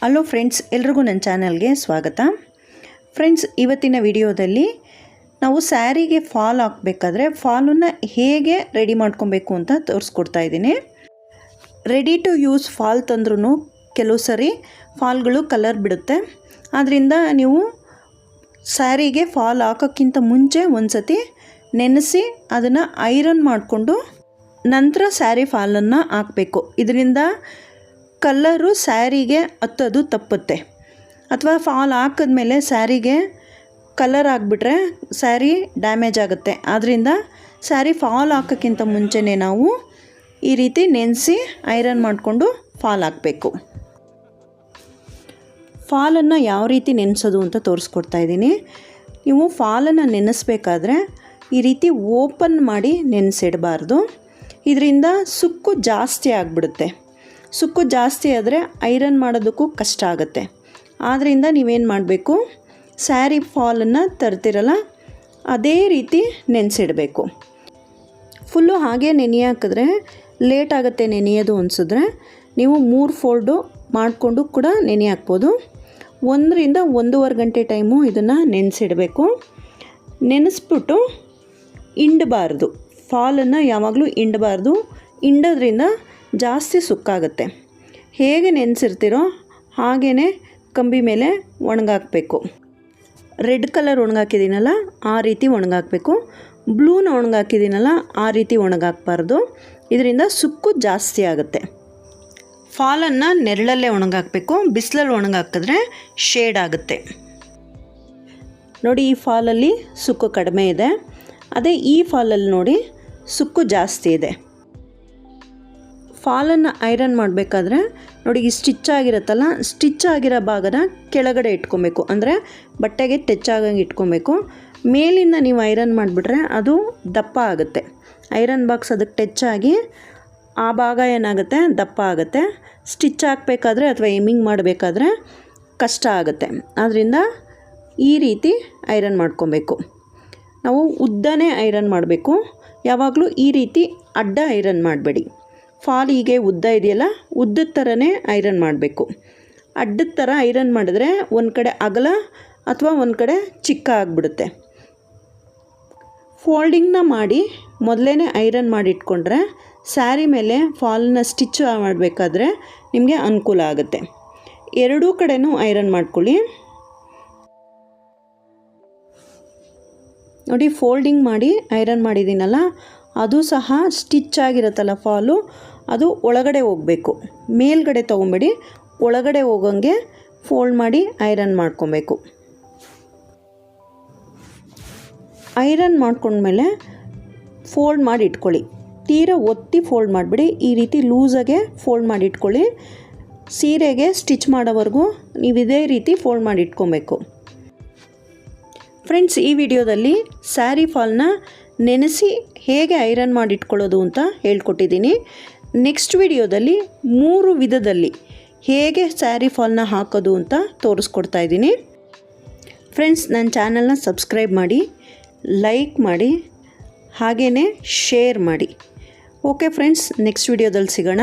Hello friends ಎಲ್ರಿಗೂ ನನ್ನ ಚಾನಲ್ಗೆ ಸ್ವಾಗತ. ಫ್ರೆಂಡ್ಸ್ ಇವತ್ತಿನ ವಿಡಿಯೋದಲ್ಲಿ ನಾವು ಸ್ಯಾರಿಗೆ ಫಾಲ್ ಹಾಕಬೇಕಾದ್ರೆ ಫಾಲನ್ನು ಹೇಗೆ ರೆಡಿ ಮಾಡ್ಕೊಬೇಕು ಅಂತ ತೋರಿಸ್ಕೊಡ್ತಾ ಇದ್ದೀನಿ. ರೆಡಿ ಟು ಯೂಸ್ ಫಾಲ್ ತಂದ್ರೂ ಕೆಲವು ಸರಿ ಫಾಲ್ಗಳು ಕಲರ್ ಬಿಡುತ್ತೆ. ಆದ್ದರಿಂದ ನೀವು ಸ್ಯಾರಿಗೆ ಫಾಲ್ ಹಾಕೋಕ್ಕಿಂತ ಮುಂಚೆ ಒಂದು ಸತಿ ನೆನೆಸಿ ಅದನ್ನು ಐರನ್ ಮಾಡಿಕೊಂಡು ನಂತರ ಸ್ಯಾರಿ ಫಾಲನ್ನು ಹಾಕಬೇಕು. ಇದರಿಂದ ಕಲ್ಲರು ಸ್ಯಾರಿಗೆ ಹತ್ತೋದು ತಪ್ಪುತ್ತೆ. ಅಥವಾ ಫಾಲ್ ಹಾಕಿದ್ಮೇಲೆ ಸ್ಯಾರಿಗೆ ಕಲರ್ ಆಗಿಬಿಟ್ರೆ ಸ್ಯಾರಿ ಡ್ಯಾಮೇಜ್ ಆಗುತ್ತೆ. ಆದ್ದರಿಂದ ಸ್ಯಾರಿ ಫಾಲ್ ಹಾಕೋಕ್ಕಿಂತ ಮುಂಚೆನೇ ನಾವು ಈ ರೀತಿ ನೆನೆಸಿ ಐರನ್ ಮಾಡಿಕೊಂಡು ಫಾಲ್ ಹಾಕಬೇಕು. ಫಾಲನ್ನು ಯಾವ ರೀತಿ ನೆನೆಸೋದು ಅಂತ ತೋರಿಸ್ಕೊಡ್ತಾ ಇದ್ದೀನಿ. ನೀವು ಫಾಲನ್ನು ನೆನೆಸ್ಬೇಕಾದ್ರೆ ಈ ರೀತಿ ಓಪನ್ ಮಾಡಿ ನೆನೆಸಿಡಬಾರ್ದು. ಇದರಿಂದ ಸುಕ್ಕು ಜಾಸ್ತಿ ಆಗಿಬಿಡುತ್ತೆ. ಸುಕ್ಕು ಜಾಸ್ತಿ ಆದರೆ ಐರನ್ ಮಾಡೋದಕ್ಕೂ ಕಷ್ಟ ಆಗುತ್ತೆ. ಆದ್ದರಿಂದ ನೀವೇನು ಮಾಡಬೇಕು? ಸ್ಯಾರಿ ಫಾಲನ್ನು ತರ್ತಿರಲ್ಲ, ಅದೇ ರೀತಿ ನೆನೆಸಿಡಬೇಕು. ಫುಲ್ಲು ಹಾಗೆ ನೆನೆ ಹಾಕಿದ್ರೆ, ಲೇಟ್ ಆಗುತ್ತೆ ನೆನೆಯೋದು ಅನಿಸಿದ್ರೆ, ನೀವು ಮೂರು ಫೋಲ್ಡು ಮಾಡಿಕೊಂಡು ಕೂಡ ನೆನೆ ಹಾಕ್ಬೋದು. ಒಂದರಿಂದ ಒಂದೂವರೆ ಗಂಟೆ ಟೈಮು ಇದನ್ನು ನೆನೆಸಿಡಬೇಕು. ನೆನೆಸ್ಬಿಟ್ಟು ಹಿಂಡಬಾರ್ದು. ಫಾಲನ್ನು ಯಾವಾಗಲೂ ಹಿಂಡಬಾರ್ದು. ಹಿಂಡೋದ್ರಿಂದ ಜಾಸ್ತಿ ಸುಕ್ಕಾಗುತ್ತೆ. ಹೇಗೆ ನೆನೆಸಿರ್ತೀರೋ ಹಾಗೇ ಕಂಬಿ ಮೇಲೆ ಒಣಗಾಕಬೇಕು. ರೆಡ್ ಕಲರ್ ಒಣಗಾಕಿದ್ದೀನಲ್ಲ, ಆ ರೀತಿ ಒಣಗಾಕಬೇಕು. ಬ್ಲೂನ ಒಣಗಾಕಿದ್ದೀನಲ್ಲ, ಆ ರೀತಿ ಒಣಗಾಕಬಾರ್ದು. ಇದರಿಂದ ಸುಕ್ಕು ಜಾಸ್ತಿ ಆಗುತ್ತೆ. ಫಾಲನ್ನು ನೆರಳಲ್ಲೇ ಒಣಗಾಕಬೇಕು. ಬಿಸಿಲಲ್ಲಿ ಒಣಗಾಕಿದ್ರೆ ಶೇಡ್ ಆಗುತ್ತೆ. ನೋಡಿ, ಈ ಫಾಲಲ್ಲಿ ಸುಕ್ಕು ಕಡಿಮೆ ಇದೆ. ಅದೇ ಈ ಫಾಲಲ್ಲಿ ನೋಡಿ, ಸುಕ್ಕು ಜಾಸ್ತಿ ಇದೆ. ಫಾಲನ್ನು ಐರನ್ ಮಾಡಬೇಕಾದ್ರೆ ನೋಡಿ ಈ ಸ್ಟಿಚ್ ಆಗಿರುತ್ತಲ್ಲ, ಸ್ಟಿಚ್ ಆಗಿರೋ ಭಾಗನ ಕೆಳಗಡೆ ಇಟ್ಕೊಬೇಕು. ಅಂದರೆ ಬಟ್ಟೆಗೆ ಟಚ್ ಆಗಂಗೆ ಇಟ್ಕೊಬೇಕು. ಮೇಲಿಂದ ನೀವು ಐರನ್ ಮಾಡಿಬಿಟ್ರೆ ಅದು ದಪ್ಪ ಆಗುತ್ತೆ. ಐರನ್ ಬಾಕ್ಸ್ ಅದಕ್ಕೆ ಟಚ್ ಆಗಿ ಆ ಭಾಗ ಏನಾಗುತ್ತೆ? ದಪ್ಪ ಆಗುತ್ತೆ. ಸ್ಟಿಚ್ ಹಾಕಬೇಕಾದ್ರೆ ಅಥವಾ ಏಮಿಂಗ್ ಮಾಡಬೇಕಾದ್ರೆ ಕಷ್ಟ ಆಗುತ್ತೆ. ಆದ್ದರಿಂದ ಈ ರೀತಿ ಐರನ್ ಮಾಡ್ಕೊಬೇಕು. ನಾವು ಉದ್ದನೇ ಐರನ್ ಮಾಡಬೇಕು. ಯಾವಾಗಲೂ ಈ ರೀತಿ ಅಡ್ಡ ಐರನ್ ಮಾಡಬೇಡಿ. ಫಾಲ್ ಹೀಗೆ ಉದ್ದ ಇದೆಯಲ್ಲ, ಉದ್ದದ ಥರನೇ ಐರನ್ ಮಾಡಬೇಕು. ಅಡ್ಡದ ಥರ ಐರನ್ ಮಾಡಿದ್ರೆ ಒಂದು ಕಡೆ ಅಗಲ ಅಥವಾ ಒಂದು ಕಡೆ ಚಿಕ್ಕ ಆಗಿಬಿಡುತ್ತೆ. ಫೋಲ್ಡಿಂಗ್ನ ಮಾಡಿ ಮೊದಲೇ ಐರನ್ ಮಾಡಿ ಇಟ್ಕೊಂಡ್ರೆ ಸ್ಯಾರಿ ಮೇಲೆ ಫಾಲ್ನ ಸ್ಟಿಚ್ ಮಾಡಬೇಕಾದ್ರೆ ನಿಮಗೆ ಅನುಕೂಲ ಆಗುತ್ತೆ. ಎರಡೂ ಕಡೆನೂ ಐರನ್ ಮಾಡ್ಕೊಳ್ಳಿ. ನೋಡಿ, ಫೋಲ್ಡಿಂಗ್ ಮಾಡಿ ಐರನ್ ಮಾಡಿದ್ದೀನಲ್ಲ ಅದು ಸಹ ಸ್ಟಿಚ್ ಆಗಿರುತ್ತಲ್ಲ ಫಾಲು ಅದು ಒಳಗಡೆ ಹೋಗಬೇಕು. ಮೇಲ್ಗಡೆ ತೊಗೊಂಬಿಡಿ, ಒಳಗಡೆ ಹೋಗೋಂಗೆ ಫೋಲ್ಡ್ ಮಾಡಿ ಐರನ್ ಮಾಡ್ಕೊಬೇಕು. ಐರನ್ ಮಾಡ್ಕೊಂಡ್ಮೇಲೆ ಫೋಲ್ಡ್ ಮಾಡಿ ಇಟ್ಕೊಳ್ಳಿ. ತೀರ ಒತ್ತಿ ಫೋಲ್ಡ್ ಮಾಡಿಬಿಡಿ. ಈ ರೀತಿ ಲೂಸಾಗೆ ಫೋಲ್ಡ್ ಮಾಡಿ ಇಟ್ಕೊಳ್ಳಿ. ಸೀರೆಗೆ ಸ್ಟಿಚ್ ಮಾಡೋವರೆಗೂ ನೀವು ಇದೇ ರೀತಿ ಫೋಲ್ಡ್ ಮಾಡಿ ಇಟ್ಕೊಬೇಕು. ಫ್ರೆಂಡ್ಸ್ ಈ ವಿಡಿಯೋದಲ್ಲಿ ಸ್ಯಾರಿ ಫಾಲ್ನ ನೆನೆಸಿ ಹೇಗೆ ಐರನ್ ಮಾಡಿ ಇಟ್ಕೊಳ್ಳೋದು ಅಂತ ಹೇಳ್ಕೊಟ್ಟಿದ್ದೀನಿ. ನೆಕ್ಸ್ಟ್ ವಿಡಿಯೋದಲ್ಲಿ ಮೂರು ವಿಧದಲ್ಲಿ ಹೇಗೆ ಸ್ಯಾರಿ ಫಾಲ್ನ ಹಾಕೋದು ಅಂತ ತೋರಿಸ್ಕೊಡ್ತಾ ಇದ್ದೀನಿ. ಫ್ರೆಂಡ್ಸ್, ನನ್ನ ಚಾನಲ್ನ ಸಬ್ಸ್ಕ್ರೈಬ್ ಮಾಡಿ, ಲೈಕ್ ಮಾಡಿ ಹಾಗೆಯೇ ಶೇರ್ ಮಾಡಿ. ಓಕೆ ಫ್ರೆಂಡ್ಸ್, ನೆಕ್ಸ್ಟ್ ವಿಡಿಯೋದಲ್ಲಿ ಸಿಗೋಣ.